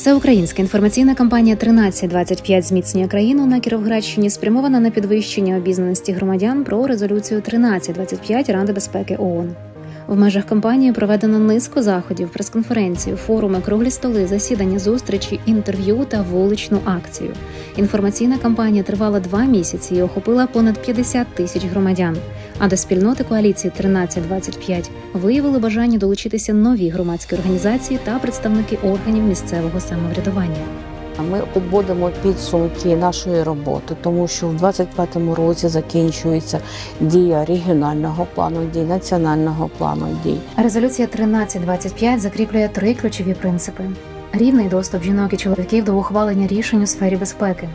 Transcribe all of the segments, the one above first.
Всеукраїнська інформаційна кампанія «1325 зміцнює країну на Кіровоградщині спрямована на підвищення обізнаності громадян про резолюцію 1325 Ради безпеки ООН. В межах кампанії проведено низку заходів, прес-конференції, форуми, круглі столи, засідання, зустрічі, інтерв'ю та вуличну акцію. Інформаційна кампанія тривала два місяці і охопила понад 50 тисяч громадян. А до спільноти коаліції 1325 виявили бажання долучитися нові громадські організації та представники органів місцевого самоврядування. Ми підводимо підсумки нашої роботи, тому що в 2025 році закінчується дія регіонального плану дій, національного плану дій. Резолюція 1325 закріплює три ключові принципи: рівний доступ жінок і чоловіків до ухвалення рішень у сфері безпеки,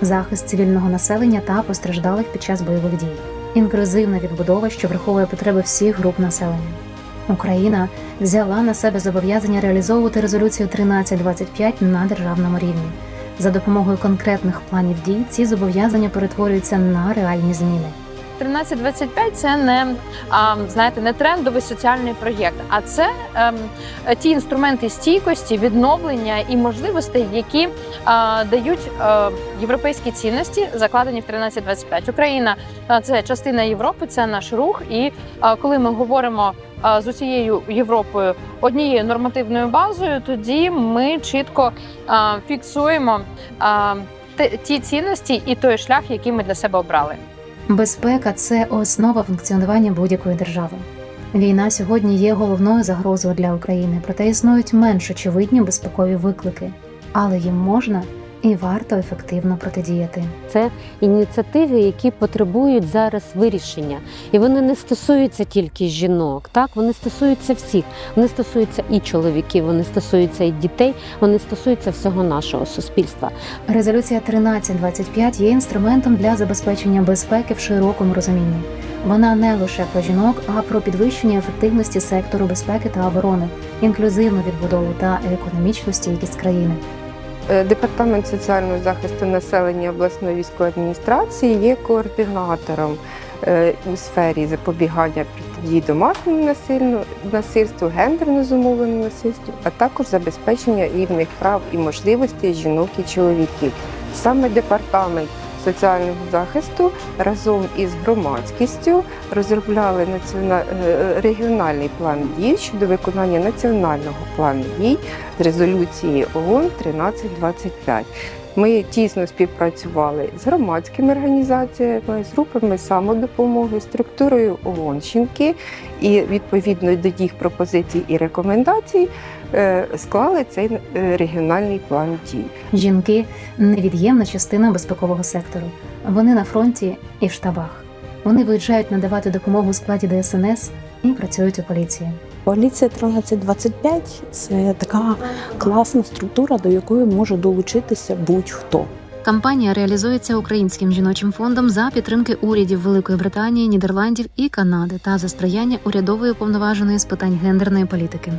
захист цивільного населення та постраждалих під час бойових дій, інклюзивна відбудова, що враховує потреби всіх груп населення. Україна взяла на себе зобов'язання реалізовувати резолюцію 1325 на державному рівні. За допомогою конкретних планів дій ці зобов'язання перетворюються на реальні зміни. 1325 – це не знаєте, не трендовий соціальний проєкт, а це ем, ті інструменти стійкості, відновлення і можливостей, які дають е, європейські цінності, закладені в 1325. Україна це частина Європи, це наш рух. І коли ми говоримо з усією Європою однією нормативною базою, тоді ми чітко фіксуємо ті цінності і той шлях, який ми для себе обрали. Безпека це основа функціонування будь-якої держави. Війна сьогодні є головною загрозою для України, проте існують менш очевидні безпекові виклики, але їм можна і варто ефективно протидіяти. Це ініціативи, які потребують зараз вирішення, і вони не стосуються тільки жінок. Так вони стосуються всіх. Вони стосуються і чоловіків, вони стосуються і дітей, вони стосуються всього нашого суспільства. Резолюція 1325 є інструментом для забезпечення безпеки в широкому розумінні. Вона не лише про жінок, а про підвищення ефективності сектору безпеки та оборони, інклюзивну відбудову та економічну стійкість країни. Е, Департамент соціального захисту населення обласної військової адміністрації є координатором е, у сфері запобігання протидії домашньому насильству, гендерно зумовленому насильству, а також забезпечення рівних прав і можливостей жінок і чоловіків. Саме департамент соціального захисту разом із громадськістю розробляли націона- е, регіональний план дій щодо виконання національного плану дій з резолюції ООН 1325. Ми тісно співпрацювали з громадськими організаціями, з групами самодопомоги, структурою ООН «Жінки» і відповідно до їх пропозицій і рекомендацій е, склали цей е, регіональний план дій. Жінки невід'ємна частина безпекового сектору. Вони на фронті і в штабах. Вони виїжджають надавати допомогу у складі ДСНС і працюють у поліції. Коаліція 1325 – це така класна структура, до якої може долучитися будь-хто. Кампанія реалізується Українським жіночим фондом за підтримки урядів Великої Британії, Нідерландів і Канади та за сприяння урядової уповноваженої з питань гендерної політики.